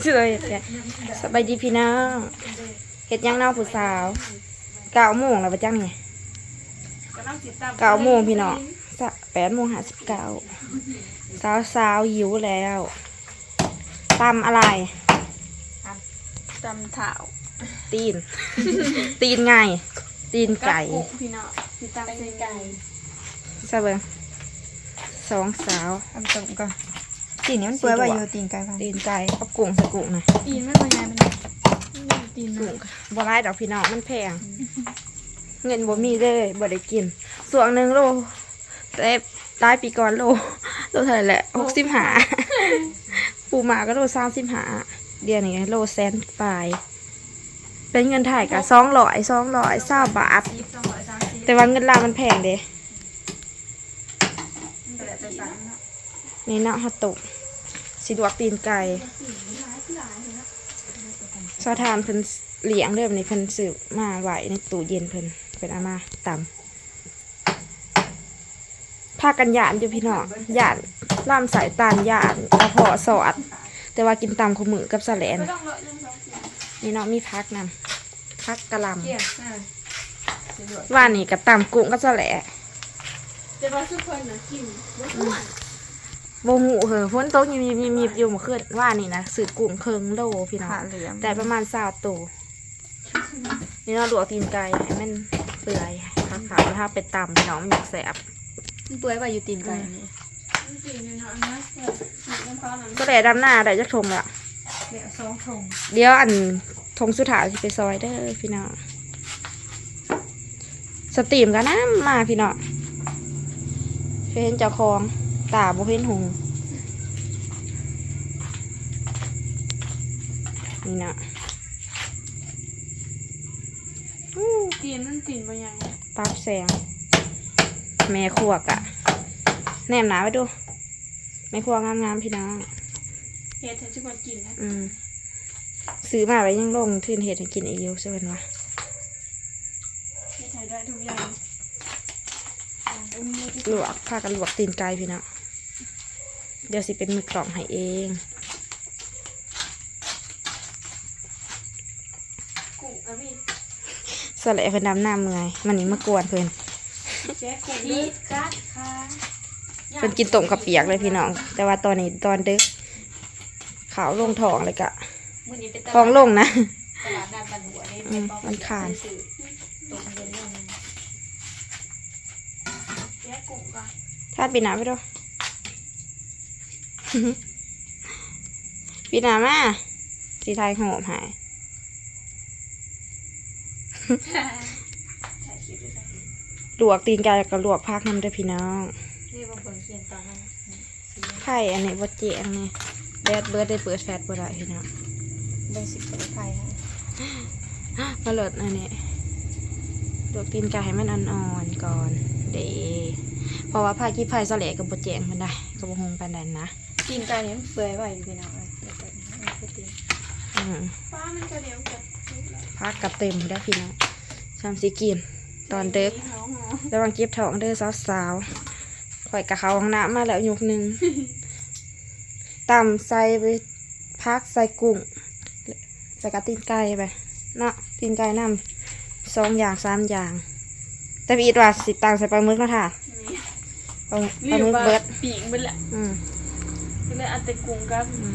เชื่อเห็ดเนี่ยสบายดีพี่น้องเห็ดหยังเน่าผู้สาวเก้าโมงแล้วปะจังเนี่ยเก้าโมงพี่น้องสะแปดโมงห้าสิบเก้าสาวสาวๆหิวแล้วตำอะไรจำเถาตีน ตีนไง ตีนไก่บกุ้งพี่น้องพี่ตำใส่ไก่ใช่เบิ้งสองสาวทำตรงก่อน ตีนนี้มันเปื่อยว่าอยู่ตีนไก่พันตีนไก่กับกุ้งใส่กุ้งนะตีนไม่เป็นไงมันตีนกุ้นะงบัวร้ายดอกพี่น้องมันแพง เงินบ่มีเลยบ่ได้กิน ส่วนหนึ่งโลแต่ตายปีก่อนโลโลเท่าไหร่แหละหกสิบหาปูหมาก็โลสามสิบหาเดี๋ยวนี้โลแสนปลาย เป็นเงินไทยกับสองร้อยสองร้อยเศร้าบาท แต่ว่าเงินลาวมันแพงเด้นี่เนาะฮอตตุก สิดวกตีนไก่สะทานเพิ่นเลี้ยงเด้อแบบนี้เพิ่นสืบมาไหวในตู้เย็นเพิ่นเพิ่นอามาตำพากันหยานอยู่พี่น้องหยานล่ามสายตานหยานกระเพาะสอด แต่ว่ากินตำขมือกับสแลนไม่ต้องเละนี่เนาะมีพักนำพักกะหล่ำว่านี่กับตำกุ้งกับสะแหลจะมาสุกคนนะกินบ่ม่วน โมหูเหอะฝนตกยิบยิบยิบยิบอยู่เมื่อคืนว่านี่นะสื่อกุ้งเคิงโลพี่น้อง ขาเหลืองแต่ประมาณสาวตัวนี่เราลวกตีนไก่ให้มันเปื่อยขาขาวแล้วถ้าเป็นตำพี่น้องมันอยากแสบมันเปื่อยว่าอยู่ตีนไก่นี่กินอยู่เนาะอันนั้นเปิดน้ำพร้าวน้ำก็แหล่ดำหน้าได้จักทงละเดี๋ยวสองทงเดี๋ยวอันทงสุดท้ายที่ไปซอยเด้อพี่น้องสตรีมกันนะมาพี่น้องเห็นเจ้าของ ตาบ่เห็นหงนี่นะอู้ตีนมันตีนบ่ใหญ่ปรับแสง แม่ครัวกะแนมหนาไปดู แม่ครัวงามๆพี่น้องเฮ็ดให้ทุกคนกินนะอืมซื้อมาไว้ยังลงทืนเห็ดให้กินอีกอยู่ใช่ไหมวะเฮ็ดให้ได้ทุกอย่างอันนี้ลวกพากันลวกตีนไก่พี่น้องเดี๋ยวสิเป็นมือกล่องให้เองกุ้งกับพี่สละเพิ่นดำหน้าเมื่อยมันนี่มากวนเพิ่นแจ๊กกุ้งพี่กัดค่ะเพิ่นกินต้มกับเปียกเลยพี่น้อง แต่ว่าตอนนี้ตอนดึกขาวลงท้องเลยกะมื้อนี้เป็นตท้องลงนะลาดนัดบันหัวนี่อืมมันขาดตรงเย็นนั่นแจ๊กกุ้งก่อนทาดปีหนาไปดูปี หนามาสีไทยหอมหายถ่ายคลิปด้วยกันลวกตีนไก่แล้วก็ลวกพักน้ำเด้วยพี่น้องนี่บางคนเขียนตอนนั้นไข่อันนี้บดเจียงนี่แดดเบิร์ดได้เปิดแฟตบ่ได้พี่น้องเบสิกของไทยค่ะมาเลิศอันนี้ลวกตีนไก่ให้มันอ่อนๆก่อน เดเพราะว่าผ้ากี้พายสะแหลกับบดเจียงมันได้กับบหงปานใดนะ ตีนไก่นี่มันเปื่อยว่าอยู่พี่น้องเลยเดี๋ยวก่อนเอาไปตีนอืมฟ้ามันก็เดียวกับพักกับเต็มได้พี่น้องชามสีกินตอนเด็กน้องหอระวังเก็บท้องเด้อสาวๆข่อยกะเขาห้องน้ำมาแล้วยุกหนึ่งตำใส่ไปพักใส่กุ้งใส่กระตีนไก่ไปเนาะตีนไก่น้ำสองอย่างสามอย่าง แต่พี่อีทว่าสิตังใส่ปลาหมึกเนาะค่ะปลาปลาหมึกเบิด ปีกเบิดแหละ อืม ก็เลยเอาแต่กุ้งกับอืม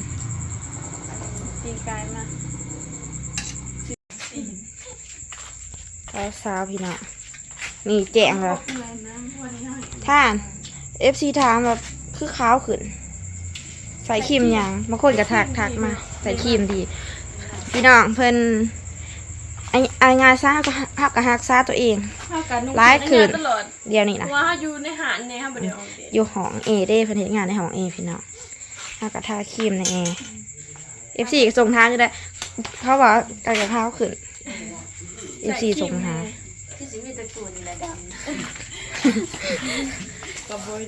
ตีนไก่มาแล้วสาวพี่น้องนี่แจงแล้วอะไรนะวันนี้ให้ท่านเอฟซีถามแบบคือขาวขึ้น ใส่ครีมหยังบางคนก็ทักทักมา ใส่ครีมดี พี่น้องเพิ่นไอไองานซ่าก็ฮักกับฮักซ่าตัวเองข้าวกันนุ่งร้ายขืนตลอดเดียวนี้นะว่าอยู่ในหาดเนี่ยครับเดี๋ยวอยู่ห้องเอเด้เพิ่นเฮ็ดงานในห้องเอพี่น้อง ฮักกับทาครีมในเอเอฟซีก็ส่งทางก็ได้ เขาบอกการกระเพราขึ้นเอฟซีส่งทางที่สิมีตะกูนี่แหละด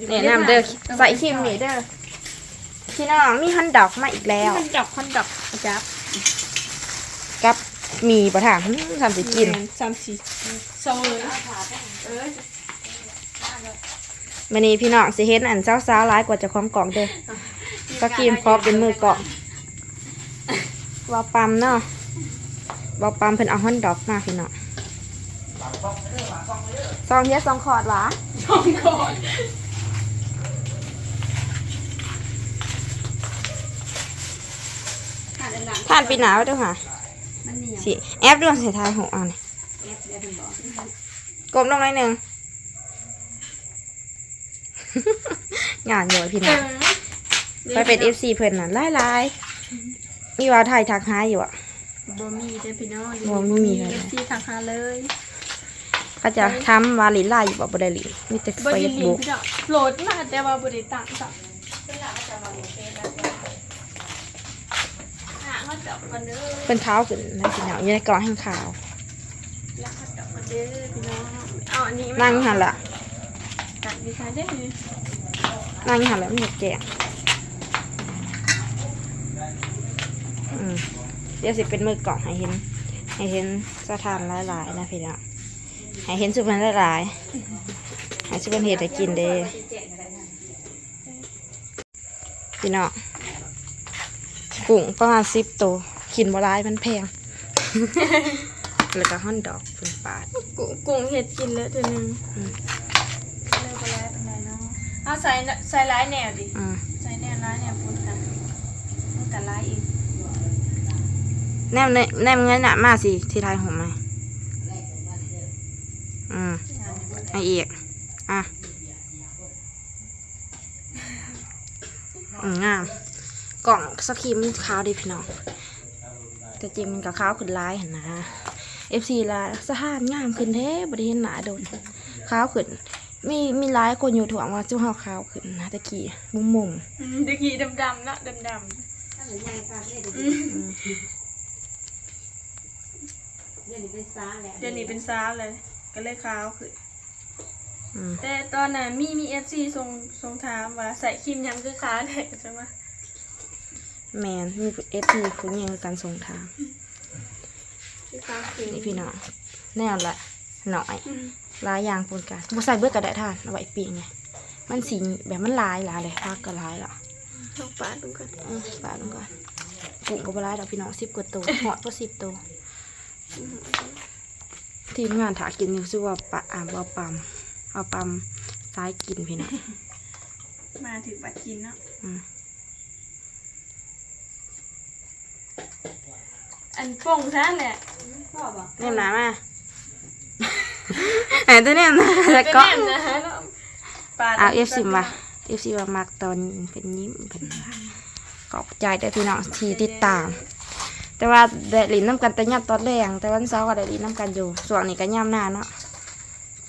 ำแนะนำเด้อใส่ครีมนี่เด้อพี่น้องมีฮันดอกมาอีกแล้วมันจับคอนดับจับกับมีประถางทำสิกินสามสี่โซเลยเออวันนี้พี่น้องสิเห็นอันเจ้าสาวร้ายกว่าเจะคล้าของกล่องเด้อ ก็กินพอเป็นมือเกล่อปั๊มเนาะวาวปั๊มเพิ่นเอาฮอนดอกมาพี่น้องซองเฮ็ดซองคอร์ดหวะช่องก่อนขาดอันดับทานปีหนาวด้วยค่ะมันเหนียวสิแอปด้วยใส่ทายหกอันนี่แอบเดี๋ยกลมลงหน่อยหนึ่งงานเยอะพี่น้อง ไปเป็นเอฟซีเพิ่นน่ะไล่ๆมีวาวไทยทักหาอยู่อะ บ่มีเด้อพี่น้องบ่มีเลยที่ทางหาเลยเขาจะทำวาลินไล่อยู่บ่บ่ได้ลินมีแต่บ่เฟยิซนดีบุ๊กพี่น้องโหลดมาแต่ว่าบ่ได้ตั้งจ้ะหาเขาจับกันเด้อเพิ่นเท้าขึ้นนะพี่น้องอยู่ในกล่องแห่งขาวแล้วเขาจับกันเด้อพี่น้องเอาอันนี้นั่งหันละกัดดีค่ะเด้อนั่งหันแล้วมันเห็ดแกงอืม เดี๋ยวสิเป็นมือกล่องให้เห็น ให้เห็นสถานหลายๆนะพี่น้องให้เห็นสุพรรณหลายๆให้สุพรรณเห็ดให้กินเด้พี่น้องกุ้งประมาณสิบตัวกินบ่ร้ายมันแพง แล้วก็ห่อนดอกเป็นปาดกุ้งกุ้งเห็ดกินแล้วเทีนึงอืมเลิกไปแล้วเป็นไรเนาะเอาใส่ใส่ร้ายแนวดิอืมใส่แนวร้ายแนวพูดกันมันกันร้ายอีก แนมเนแนมเงินน่ะมาสิที่ไทยผมไหมอืมงานนี้บ่ได้ไอเอกอะอืมงาม กล่องสครีมขาวดีพี่น้อง แต่จริงมันกับขาวขึ้นลายเห็นนะ FC ละสะหานงามขึ้นแท้บริเห็นหนาโดนขาวขึ้น มีมีหลายคนอยู่ถ่วงว่าจุ้าเฮาขาวขึ้นนะตะกี้มุมมุมอืมตะกี้ดำๆเนาะดำถ้าเหมือนยายค่ะเนี่ยเดี๋ยวๆอืมๆอืมเดี๋ยวนี้เป็นซ้าแหละเดี๋ยวนี้เป็นสาวเลย ก็เลยขาวขึ้นอืมแต่ตอนนั้นมีมีเอฟซีทรงทรงถามว่าใส่ครีมยังคือขาวได้ใช่ไหมแมนมี FC คุณยังการส่งทางคือขาวขึ้นนี่พี่น้องแนวละหน่อยอืมลายยางปนกันบ่ใส่เบิดกระได้ทานเอาไว้ปีไงมันสีแบบมันลายหลายเลยพักก็ลายละลองปาดดูกัน อืมปาดลงก่อนกุ้งก็บ่ลายดอกพี่น้องสิบกว่าตัวหอดก็สิบตัว ทีมงานถากินอยู่ชื่อว่าปะอ่าบ่ปั๊มเอาปั๊มซ้ายกินพี่น้องมาถึงบัดกินเนาะอืมอันป่งซะแหละพ่อบอกแนมหนามาไอ้ตัวแนมหนาแล้วก็แน่นนะฮะเนาะปาดเอาเอฟซีมาเอฟซีมามักตอนเป็นยิ้มเป็นขอบใจเด้อพี่น้องที่ติดตาม แต่ว่าได้ลินน้ำกันแต่ย่ำตอนแรงแต่วันเสาร์ก็ได้ลินน้ำกันอยู่ส่วนนี้ก็ย่ำหน้าเนาะ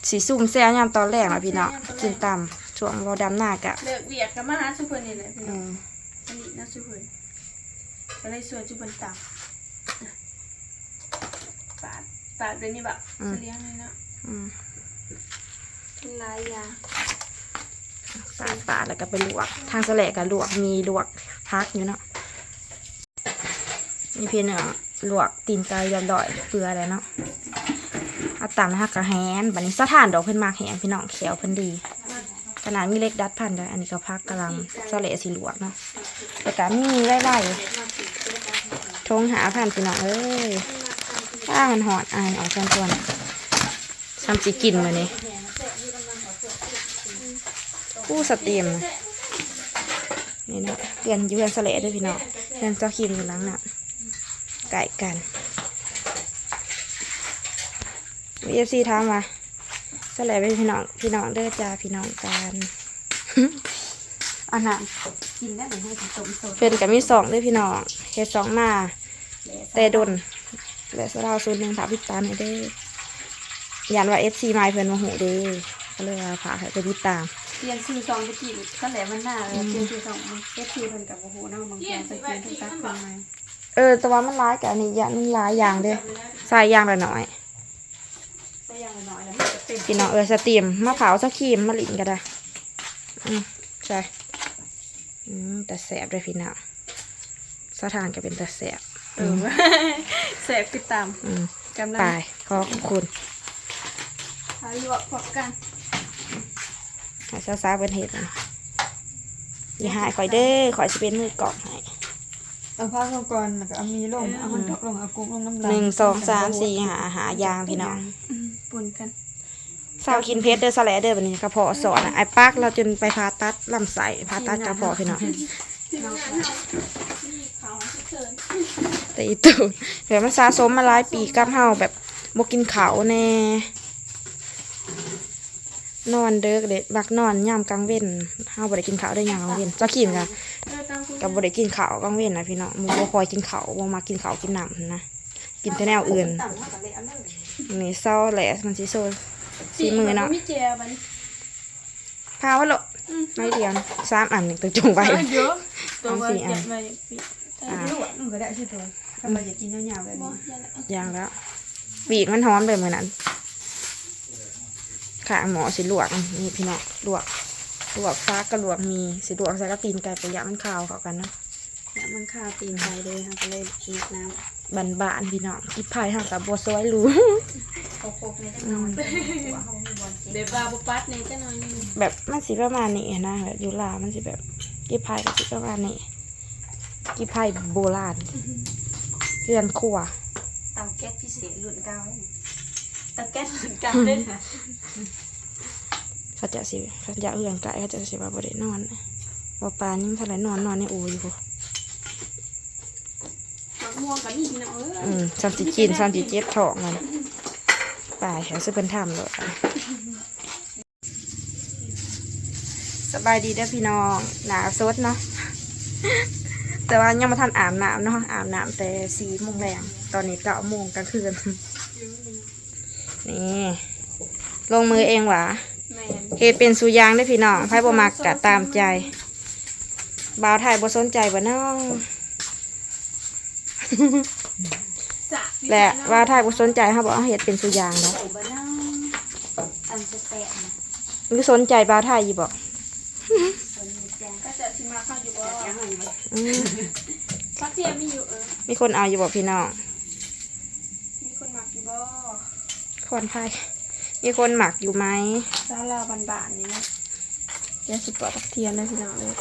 สีซุ่มแซ่ย่ำตอนแรกนะพี่เนาะกินตามช่วงเราดำหน้ากะเลิกเวียกกับมาหาชุเพิ่นนี่แหละพี่อืน้องมอันนี้นะชุเพิ่นก็เลยชวนชุเพิ่นตามปาดปาดเป็นนี่แบบเลี้ยงเลยเนาะอืมเป็นลายยาปาดปาดแล้วก็ไปลวก ทางแสลกกับลวกมีลวกพักอยู่เนาะ นี่พี่เนาะลวกตีนไก่ยบร้อยเกลืออะไรเนาะเอาตามนะคะกระแฮนบัดนี้สถานดอกเพิ่นมากแหนพี่น้องเขียวเพิ่นดี ขนาดมีเล็กดัดพันได้อันนี้ก็พักกำลังสเลสีหลวกเนาะแต่ก็มีไล่ไล่ทงหาพันพี่น้องเอ้ยถ้ามันหอดอายออกจนตัวทำสีกินมาเนี่ยกู้สตรีมนะนี่นะเพื่อนอยู่เพื่อนสเลด้วยพี่น้องเพื่อนเจ้าคิมอยู่หลังน่ะ ไก่กันวีเอฟซีถามมาสลายเป็นพี่น้องพี่น้องเด้อจ้าพี่น้องกันอันนั้นกินได้เหมือนให้ถึงต้มสดเป็นกับมีสองเด้อพี่น้องเฮ็ดสองมาแต่ดนและสลาวส่วนหนึ่งถามพี่ตามให้เด้อยันว่าเอฟซีมาเพื่อนมาหูเด้อก็เลยว่าพาให้ไปติดตามเปลี่ยนซื้อซองตะกี้ก็แหลมันหน้าเลยเปลี่ยนซื้อซองมันเอฟซีเพิ่นกับโอ้โหเนาะบางทีสกินทั้งซักเพิ่นมา เออแต่ว่ามันร้ายกับอันนี้ยันมันร้ายอย่างเด้อใส่อย่างละหน่อยใส่อย่างละน้อยแล้วมันจะเต็มพี่น้องเออสตรีมมะพร้าวสักครีมมะลินก็ได้อืมใช่อืมแต่แสบเลยพี่น้องสถานก็เป็นแต่แสบเออแสบคือตามอืมกำลัไปงขอบคุณหาลวกพร้อมกันให้สาวๆเป็นเหตุนะอย่าหายข่อยเด้อข่อยจะเป็นมือกล่องให้ไป เอาผ้าเข้าก่อนแล้วก็เอามีลงเอามันตกลงเอากุ้งลงน้ำลายหนึ่งสองสามสี่หาหายางพี่น้องอืมปนกันสาวกินเพชรเด้อสแลเด้อวันนี้กระเพาะสอนอะไอ้ปักเราจนไปพาตัดลำไส้พาตัดกระเพาะพี่น้องที่งานเฮามีเขาเชิญแต่อีตูแบบมันสะสมมาหลายปีกับเฮาแบบบ่กินข้าวแน่นอนเด้อเด็กบักนอนยามกลางเว้นเฮาบ่ได้กินข้าวได้ยามกลางเว้นจะกินก็เออตามคุณ ก็บ่ได้กินข้าวกลางเว้นนะพี่น้องหมูบ่คอยกินข้าวบ่มากินข้าวกินน้ำนะกินแต่แนวอื่นต่ำเท่ากับเละอันนั้นนี่เศร้าแหละมันสิโซสีมือเนาะมีเจียบัดนพาว่าโลไม่เดียวนะสามอันหนึ่งตัวจงไว้เยอะตัวเอาว่าสี่อันเก็บไว้ปีอ่าลวกมันก็ได้ชื่อตัวถ้าเราอยากกินยาวๆแบบบ่นี้ยันละอย่างแล้วปีกมันหอมเลยเหมือนนั้นขาหมอสิลวกนี่พี่น้องลวก ลวกฟ้ากระลวกมีสิลวกใส่กระตีนไก่ไปยะมันขาวเข้ากันเนาะแล้วมันคาตีนไปเลยค่ะก็เลยกินน้บานบานๆพี่น้องอีพายห่างกับบัวซอยรู้ำโคกๆเลยได้นอนหัวเขามีบอลเจ็บเดี๋ยวบาบุปัดเนี่ยจะหน่อยหนึงแบบมันสิประมาณนี้นะแบบอยูลามันสิแบบกีพายก็สิประมาณนี้กีพายโบราณเรือนครัวเตาแก๊สพิเศษรุ่นเก่าเลยตะแก๊สเหมือนกันเด้ค่ะ เขาจะสิเขาจะเรือนไก่เขาจะสิว่าบ่ได้นอนว่าปลานี่มันเท่าไหรนอนนอนในอูอยู่พุ่นมะม่วงกับนี่พี่น้องเอ้ยอืมสามสิกินสามสิเจ็บท้องมันป่ายเขาซื้อเป็นทำเลยสบายดีเด้อพี่น้องหนาวสดเนาะแต่ว่ายังมาทันอาบน้ำเนาะอาบน้ำแต่สี่โมงแรงตอนนี้เก้าโมงกลางคืนนี่ลงมือเองหวะแมน เฮ็ดเป็นสุยางได้อพี่น้องไพ่บ่มักกะตามใจบ่าวไทยบ่สนใจบ่น้องสะและว่าไทยบ่สนใจเฮาบ่เอาเฮ็ดเป็นสุยางเนาะใส่บะน้ำอันจะแตะนะหรือสนใจบ่าวไทยอยู่บ่คนมีแจงก็จะชิมาข้าวอยู่บ่แจงหน่อยไหมอืมพักเทียมมีอยู่เออมีคนเอาอยู่บ่พี่น้อง มีคนมักอยู่บ่คนไทย มีคนหมักอยู่ไหมซาลาบานๆนี่นะเดี๋ยวสิปอพักเทียมได้พี่น้องเลย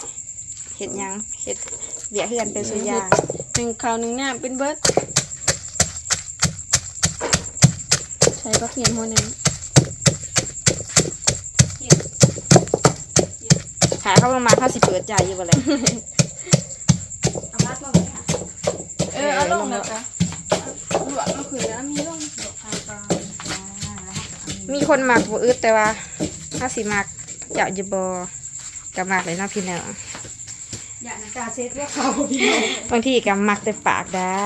เฮ็ดหยังเฮ็ดเบียเฮือนเป็นสุยางหนึ่งข้าวหนึ่งน้ำเป็นเบิร์ดใช้พักเทียมหัวหนึ่งหาเข้าลงมาเขาสิเปิดใจอยู่บ่เลยเอาพัดมาเลยค่ะเออเอาลงแล้วกัน มีคนหมักบ่อึดแต่ว่าถ้าสิหมักเจะอยู่บ่ก็มักเลยเนาะพี่น้องอย่านะกาเซ็ตว่าเขาพี่น้องบางทีก็มักแต่ปากได้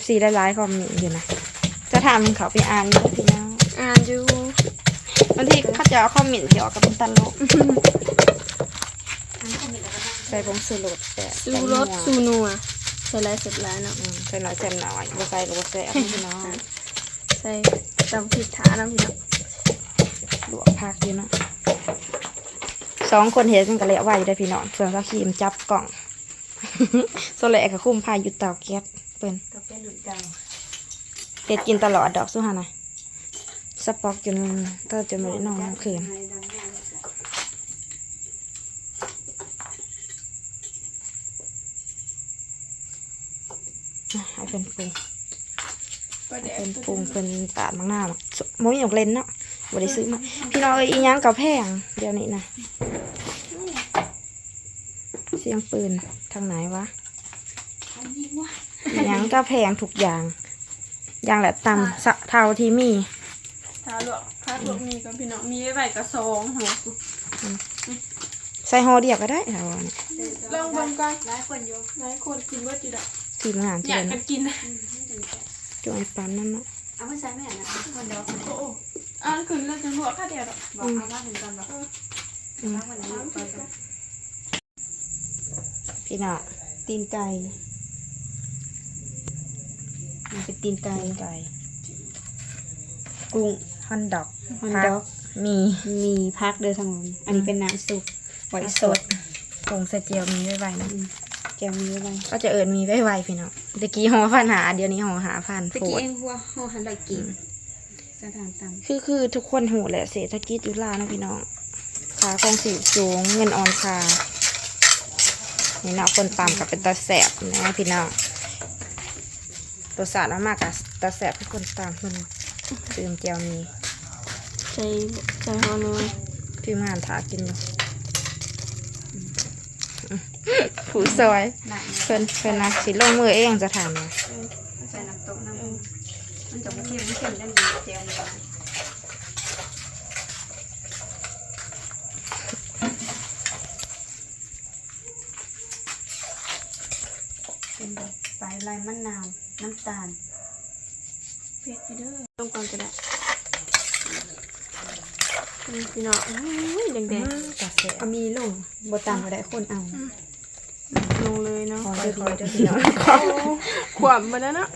FC หลายๆคอมเมนต์อยู่นะจะทำเขาไปอ่านอยู่พี่น้องอ่านอยู่บางทีเขาจะเอาคอมเมนต์หยอกกับเป็นตลกอันนี้คอมเมนต์แล้วก็นั่งใส่ผงสูรสแต่สูรสสูนัวใส่ลายเสร็จแล้วเนาะอืมใส่หน่อยใส่หน่อยบ่ใส่ก็บ่ใส่เอาพี่น้องใส่ตำพริกถาน้ำพี่น้องล วกผักอยู่เนาะสองคนเห็นกันก็เละไว้ได้อพี่น้องส่วนเขาขีมจับกล่องโซเละกับคุ้มพายอยู่เตาแก๊สเปิ้นก็เป็นหลุดเก่าเฮ็ดกินตลอดดอกสุฮานะสปอกจนก็จนไม่ได้นอนกลางคืนให้ดังๆเลยค่ะอะให้เป็นปรุงก็แดเป็นดปรุงเป็นปาดมังหน้าวมมีหยกเล่นเนาะ บ่ได้ซื้อมาพี่น้องเอ้ยอีหยังกับแพงเดี๋ยวนี้นะเสียงปืนทางไหนวะอันนี้ว่าอีหยังก็แพงทุกอย่างอย่างแหละตามสะเท่าที่มีทาลวกทาลวกมีก็พี่น้องมีไว้ไว้กระซองหัวใส่ฮอเดียวก็ได้เอาเนี่ยลองเบิ่งก่อนหลายคนอยู่หลายคนกินเบิดอยู่ดอกทีมงานอที่ยากเนกันกินนะจงไอ้ปันนั่นเนาะเอาไม่ใช่แม่นะคนเดียวโอ้โห อ่านคืนเราจะลวกข้าวเดียวดอกบอกเอามาถึงก่อนบอกอืมเอาวันนี้ก่อนจ้ะพี่น้องตีนไก่มันเป็นตีนไก่ไก่กุ้งฮอนดอกฮอนดอกมีมีพักเดือทางนู้นอันนี้เป็นน้ำซุปไวไว้ท์สสดดผงใส่เจียวมีไว้ไว้นะแกมีไว้ก็จะเอิญมีไว้ไว้พี่น้องตะกี้ห่อพันหาเดี๋ยวนี้ห่อหาพันตะโพกี้ดเองหัวห่อหันดอกกิ่ง สถานตำคือคือทุกคนหูแหละเศรษฐกิจอยุลาวนะพี่น้องขาคงสีสูงเงินออนคานี่เนาะคนตามกับเป็นตาแสบนะพี่น้องตัวสาดแล้วมากอะตาแสบทุกคนตามคนตื่มเจียวมีใจใจฮอนอยพี่มานถากินอยู่ผูซอยหนักเพิ่นเพิ่นนะสิลงมือเองจะทำนะใส่น้ำตกน้ำ มันจะไม่เค็มไม่เค็มได้ดีเจียวนี่นะเป็นแบบสายลายมะนาว น้ำตาลเพชรพี่เด้อต้องก่อนก็ได้อืมพี่น้องอุ้ยแดงตาแสบมีลงบ่ตามก็ได้คนเอาๆลงเลยเนาะคอยเด้อคอยเด้อพี่น้องขวบมาแล้วเนาะ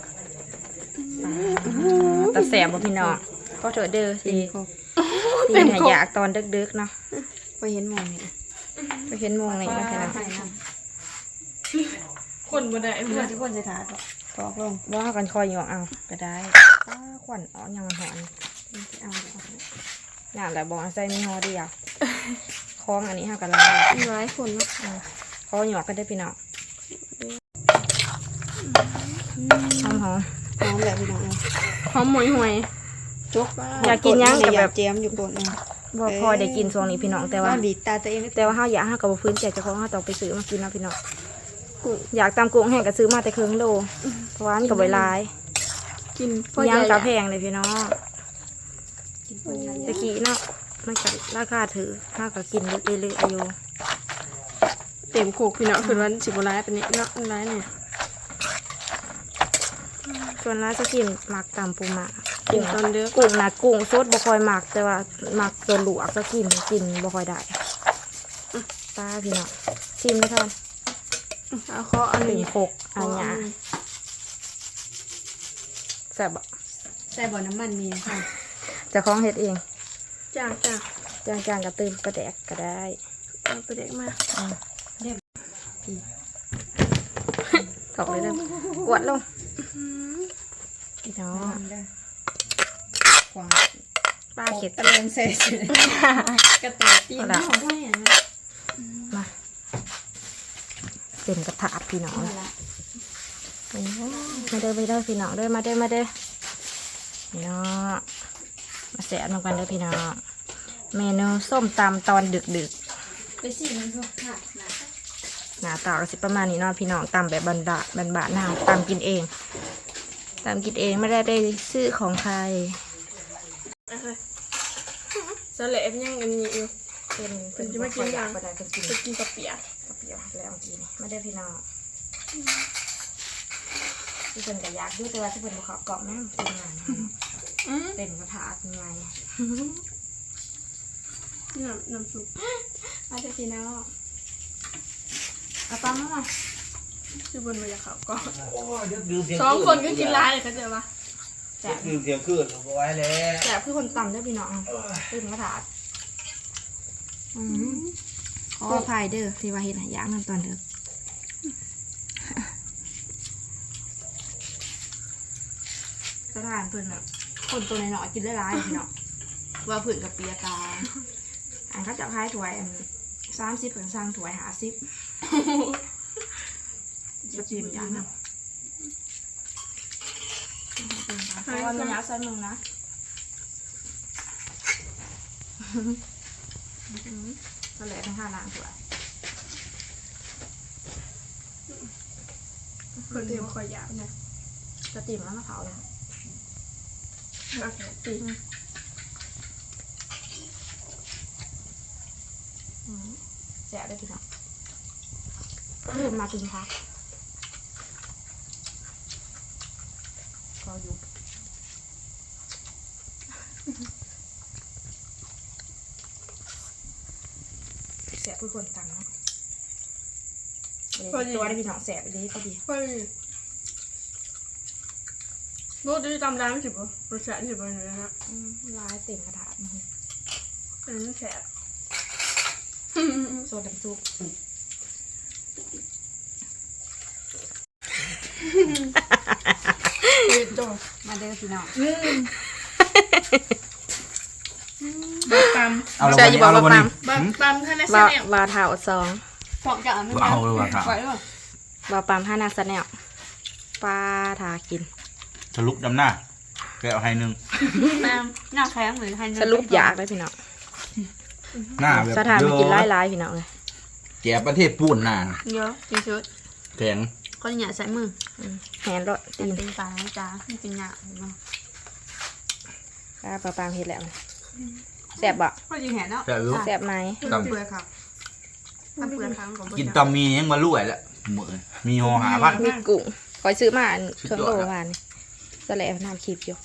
ตาแสบบ่พี่น้องขอโทษเด้อที่เต็ที่มให้ครบอยากตอนดึกๆเนาะไปเห็นหมองนี่ไปเห็นโมงนี่มาแค่นั้นใส่น้คนบ่ได้ำเพื่อที่คนจะทาตอกลงว่ากันคอยอยู่เอาก็ได้ป้าขวัญอ๋อยังหอนเอาน่าแหละบอกใส่มีฮอเดียวคล้องอันนี้ห้ากันลามีหลายคนเนาะคอหยอกกันได้อพี่น้องหอมหอม หอมแบบพี่น้องเอาหอมหมวยหวยจุกอยากกินหยังกับแบบเจียมอยู่บนเองบ่พอได้กินช่วงนี้พี่น้องแต่ว่าบีบตาตัวเองแต่ว่าเฮาอยากเฮากับบ่ฟื้นใจเจ้าของเฮาต้องไปซื้อมากินเนาะพี่น้องอยากตามกุ้งแห้งก็ซื้อมาแต่ครึ่งโลเพราะว่ามันก็บ่หลายกินยังใหญ่กะแพงเลยพี่น้องกินคนละตะกี้เนาะมันก็ราคาถือเฮาก็กินเรื่อยๆอายุเต็มโคกพี่น้องคือวันสิบร้ายเป็นนี้เนาะร้ายเนี่ย ส่วนร้านจะกินหมักตามปูหมากินตอนเด้อกุ้งนะกุ้งสดบ่ค่อยหมักแต่ว่าหมักตัวหลวกก็กินกินบ่ค่อยได้ตาพี่น้องชิมด้วยกันเอาข้ออันถึงนี้โคกอันเนี้ยแซ่บบ่ใส่บ่อน้ำมันมีค่ะเจะคล้าของเฮ็ดเองจ้างจ้างจางจางๆกระตืมกระแดกก็ได้เอาไปเด็กมาถอกเลยเด้อกวดลง พี่น้องกวางป้าเก็บตะเลงเสร็จกระตุกตีนเอาละ ของพ่ออย่างนั้นมาเต็มกระถาพี่น้องเอาละมาเด้อไปเด้อพี่น้องเด้อมาเด้อมาเด้อพี่น้องมาแสบลงกันเด้อพี่น้องเมนูส้มตำตอนดึกดึกไปสิมันก็ขาดนะๆหน้าตาก็สิประมาณนี้เนาะพี่น้องตำแบบบันดาบันบาหน้าตำกินเอง ตำกินเองไม่ได้ไปซื้อของใครเอาเลยสลับยังอันนี้อยู่เป็นเพิ่นจะมากินยังประดาจะกินจะกินกระเปียกกระเปียวแล้วกินมาเด้อพี่น้องที่เพิ่นก็อยากดูแต่ว่าที่เพิ่นบ่เขอกรอบนั่งกินงานอืมเต็มกระถาเป็นไงน้ำน้ำซุปมาเด้อพี่น้องเอาตำมาหน่อย คือบนบรรยากาศก่อนโอ้ยดึกดื่มเที่ยงสองคนก็กินร้ายเลยเขาใจปะแสดึบกดื่มเที่ยงคืนเอาไว้แล้วแสบคือคนตำเด้อพี่น้องตื่นกระถาอืมขออภัยเด้อที่ว่าเห็นหายากนั่นตอนเด้อสถานเพิ่นอะคนตัวน้อยๆกินได้ร้ายๆพี่น้องว่าเพิ่นกับเปียกาอันเขาจะพายถ้วยอันสามสิบเพิ่นสั่งถ้วยหาสิบ จะชิมอย่างนั้นเพราะว่ามันยาวใส่มึงนะก็เลยทั้งห้าล้านถ้วคนเดียวคอยยาวนะจะติ่มแล้วมะพร้าวเลยโอเคตีแสบได้พี่น้องเริ่มมากินพักอยู่ แสบ คือคนตังเนาะตัวได้พี่น้องแสบไปเลยพอดีเฮ้ยโบจะจำได้ไม่สิบปะรสชาติสิบปะอยู่นะอืมลายเต็มกระถางนี่อันนี้แสบโซดน้ำซุปเฮ้ยโดมาเด้อพี่น้อง บักปั๊มเอาละใช่วันอยู่นี้บอกเอาละว่าวันปั๊นี้มบักปั๊มท่านในบาแนลบาเถาสองปอกจะเอาไม่เอาเลยว่ะครับปล่อยเลยว่ะบาปั๊มห้านาสแนลปลาทากินทะลุดำหน้าแกเอาให้หนึ่งแม่หน้าแข็งเหมือนไฮเนอสรุปอยากเลยพี่น้องหน้าแบบสถานเยมากินอะหลายๆพี่น้องเลยแกประเทศปูนหน้าเยอะจริงชุดแข็งคนหยาใส่มือแหนรสตีตีนนเป็นปลานะจ๊ะไม่เป็นหยาเนาะปลาปลาปลาเห็ดแล้ว แซ่บบ่ก็ยิงแหนเนาะแต่รู้แซ่บไหมตเปลือกครับทำเปลือกครั้งของำกินตำมียังมาลุ่ยแล้วเหมือนมีหอหาพันมีกุ้งคอยซื้อมาอันสุดเครื่องยอดโลครับวานสแลบน้ำคลิปอยู่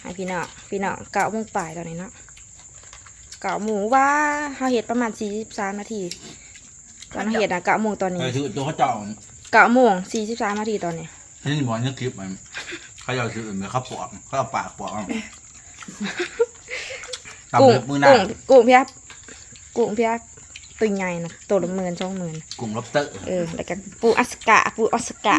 ให้พี่น้องพี่น้องเก่าโมงปลายตอนนี้เนาะเก่าหมูว่าเขาเห็ดประมาณสี่สิบสามนาที ตอนเขาเห็ดอะเก่าโมงตอนเอนี้อถือตัวเขาเจ้าเก่าโมงสี่สิบสามนาทีตอนนี้ นี่บอกนี่คลิปมันเขาจะเอาถืออื่นไปเขาปอกเขาเอาปากปอกเอา ตำกุ้งเล็บมือหน้ากุ้งกุ้งเพียบกุ้งเพียบตัวใหญ่นะตัวละหมื่นสองหมื่นกุ้งล็อบเตอร์เออแล้วก็ปูอัสกะปูออสกะ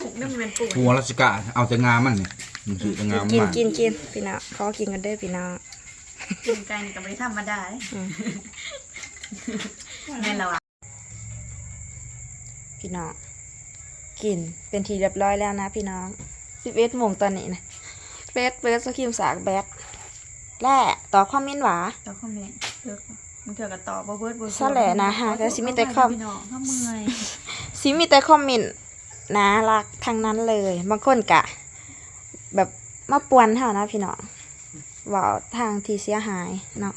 ปลูกนี่มันเป็นปลูกปูรัสกาเอาแต่งามมันนี่มันถือแต่งามกินมากกินกินพี่น้องขอกินกันเด้อพี่น้องกินไก่นี่ก็ไม่ได้ธรรมดาเลยอืมแม่นเราอะพี่น้องกินเป็นทีเรียบร้อยแล้วนะพี่น้องสิบเอ็ดโมงตอนนี้นะ เบสเบสสกิมสากแบทแล่ต่อความมินหวาต่อคอมเมนต์เลือกมันเถื่อกับต่อบ่เบิร์ดบ่ซะแหละนะฮะแต่สิมีแต่คอมพี่น้องข้าเมื่อยซิมีแต่คอมเมนต์นะรักทั้งนั้นเลยบางคนกะ แบบมาปวนเท่านะพี่น้องเว่าทางที่เสียหายเนาะ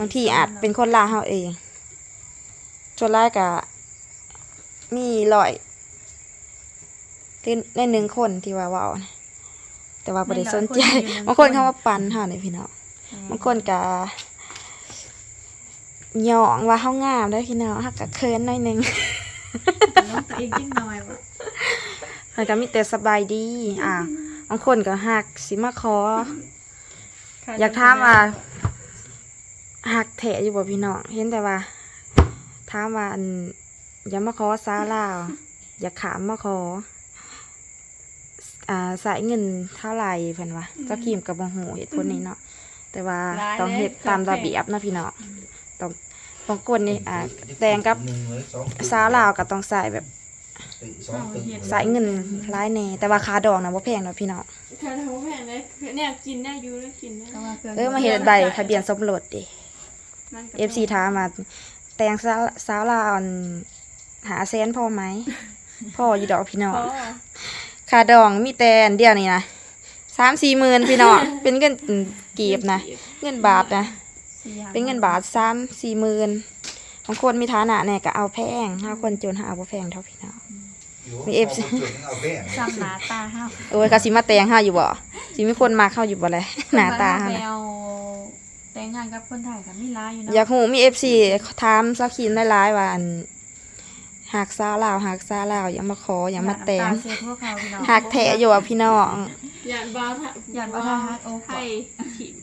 บางทีอาจเป็นคนลาเฮาเองส่วนแรกกะ มีลอยในหนึ่งคนที่ว่าเว่านะ แต่ว่าบ่ได้สนใจบางคนเขาว่าปันเฮาเนี่ยพี่น้องบางคนกะหยองว่าเฮางามได้อพี่น้องฮักกะเคินหน่อยหนึงน้องตัวเองยิ่งน้อยว่ะมันก็มีแต่สบายดี อ่าบางคนก็หักสิมาขอ อยากถามว่าหักแถอยู่บ่พี่น้องเห็นแต่ว่าถามว่าอันอย่ามาขอซาลาว อย่าขามมาขอ อ่าใส่เงินเท่าไหร่เพิ่นว่าเจ้ากีมกับบ่ฮู้เหตุผลนี้เนาะแต่ว่าต้องเฮ็ดตามระเบียบนะพี่น้องต้องบางคนนี่อ่าแต่งกับหนึ่งเลยสองซาลาวก็ต้องใส่แบบตึกสองตึกใส่เงินหลายแน่แต่ว่าค่าดอกนะบ่แพงเนาะพี่น้องแค่ทำแพงเลยเนี่ยกินได้อยู่แล้วกินได้ก็ว่าครื่องเออมาเฮ็ดใบทะเบียนสมรสดิมันก็เอฟซีถามมาแต่งสาวสาวลาวอันหาแสนพอไหมพ่ออยู่ดอกพี่น้องพอ ค่าดองมีแต่อันเดียวนี่นะสามสี่หมื่นพี่น้อง เป็นเงินกีบนะ เงินบาทนะ เป็นเงินบาทสามสี่หมื่นบางคนมีฐานะเนี่ยก็เอาแพงถ้าคนจนหาเอาบ่แพงเท่าพี่น้อง มี FC เอาแป้งซ้ำหนาตาห้าวโอ้ยกะสิมาแต่งห้าอยู่บ่สิมีคนมาเข้าอยู่บ่เลยหน้าตาเฮาเฮาไปนะเอาแต่งงานกับคนไทยกับมิลาอยู่เนาะอยากหูมีเอฟซีถามสักคินได้ร้ายๆว่าอัน หากซาลาวหากซาลาวอย่ามาขออย่ามาแต่งตเสียพวกเขาพี่น้องหากแถอยู่อะพี่น้องอยากบ้าถ้าอยากบ้าฮักโอ้ให้ถีบ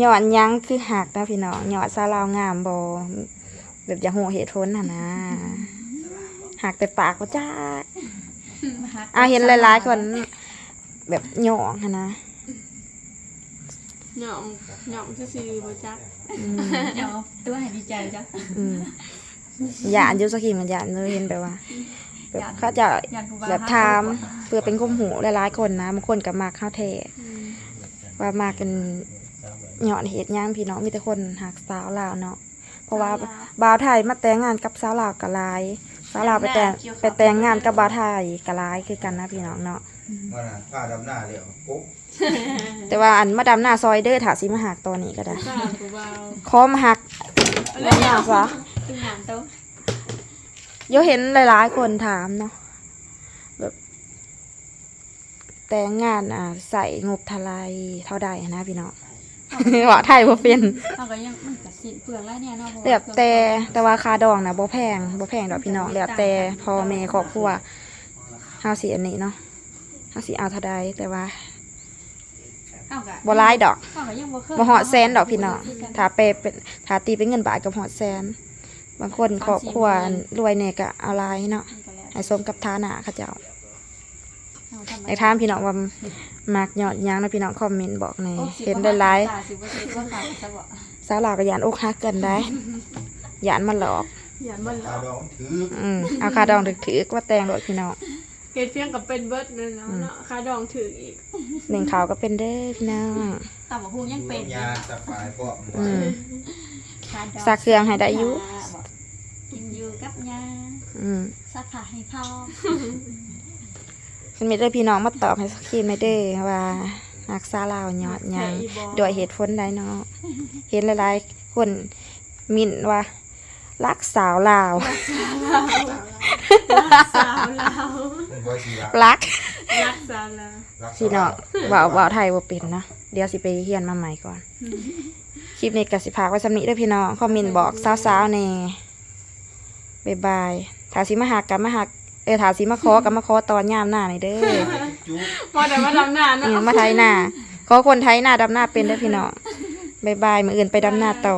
หยอดยังคือหักนะพี่น้องหยอดซาลาวงามบแบบอย่าหูเหตุผลน่ะนะหักแต่ปากว่าจ้าอ่าเห็นหลายๆคนแบบหยองหั้นนะหยองหยองซื่อๆบ่จักอืมเดี๋ยวตัวให้ดีใจจ้ะอืม หยานอยุสกีมันหยานเลยเห็นแบบว่าแบบเขาจะอยากผู้บ่าวแบบถามเพื่อเป็นคุ้มหูหลายๆคนนะบางคนกับมากข้าวแท้ว่ามากันเหยาะเหตุย่างพี่น้องมีแต่คนหักสาวลาวเนาะเพราะว่าบ่าวไทยมาแต่งงานกับสาวลาวกะลายสาวลาวไปแต่งไปแต่งงานกับบ่าวไทยกะลายคือกันนะพี่น้องเนาะมันน่ะผ้าดำหน้าเรียวปุ๊บแต่ว่าอันมาดำหน้าซอยเด้อถาสิมาหักตอนนี้ก็ได้ข้าผู้เบาขอมาหักหน้าซะ ตึงหนามโตโยเห็นหลายๆคนถามเนาะแบบ แต่งงานอ่าใส่งบเทลายเท่าใดนะพี่น้องว่าไทยบ่เป็นเราก็ยังมันก็สิเปลืองแล้วเนี่ยเนาะเพราะว่า แบบแต่แต่ว่าค่าดองนะบ่แพงบ่แพงดอกพี่น้องแล้วแต่พ่อแม่ครอบครัวเฮาสิอันนี้เนาะเฮาสิเอาเท่าใดแต่ว่าเอาก็บ่หลายดอก เอาก็ยังบ่เคยบ่ฮอดแสนดอกพี่น้องถ้าไปเป็นถ้าตีเป็นเงินบาทก็ฮอดแสน บางคนครอบครัวรวยเนี่ยก็เอาหลายเนาะมันก็แล้วให้สมกับฐานะเขาเจ้าเอาทำไมไอ้ถามพี่น้องว่ามักยอดหยังนะพี่น้องคอมเมนต์บอกในอยโอ้สิเห็นบ่ได้หลายตสิบ่เห็นว่าขาดซะบ่สาวลาวก็ยานอกหักเกินได้ยานมันหลอกอย่าบ่หลผ้าอกดองถืออืมเอาคาดองถือๆว่าแต่งรถพี่น้องเฮ็ดเพียงกับเป็นเบิร์ดเลยเนาะเนาะค่าดองถืออีกหนึ่งขาวก็เป็นเด้อพี่น้องต่ำหูยังเป็นยาสะปายพวกอืมขาดกสักเครื่องให้ได้อยู่กิ นอยู่กับยาอืมสักผ้าให้พ่อฉันมีได้พี่น้องมาตอบให้สักทีไม่ได้อว่ารักษาลาวยอดหยังด้วยเหตุผลใดเนาะเห็นหลายๆคนมินว่ารักสาวลาวสาวลาวเป็นบอยสีรักรักรักสาวลาวรักพี่น้องว่าวว่าวไทยว่าเป็นเนาะเดี๋ยวสิไปเฮียนมาใหม่ก่อน คลิปนี้ก็สิพากไว้สำนี้เด้อพี่น้องคอมเมนต์บอกสาวๆแน่ บ๊ายบายถ้าสิมาหักกับมาหักเออถ้าสิมาขอกับมาขอตอนยามหน้านี่เด้อจุ๊บพอแต่มาทำหน้าอืมเนาะมาไทยหน้าขอคนไทยหน้าดำหน้าเป็นเด้อพี่น้องบ๊ายบายมืออื่นไปดำหน้าต่อ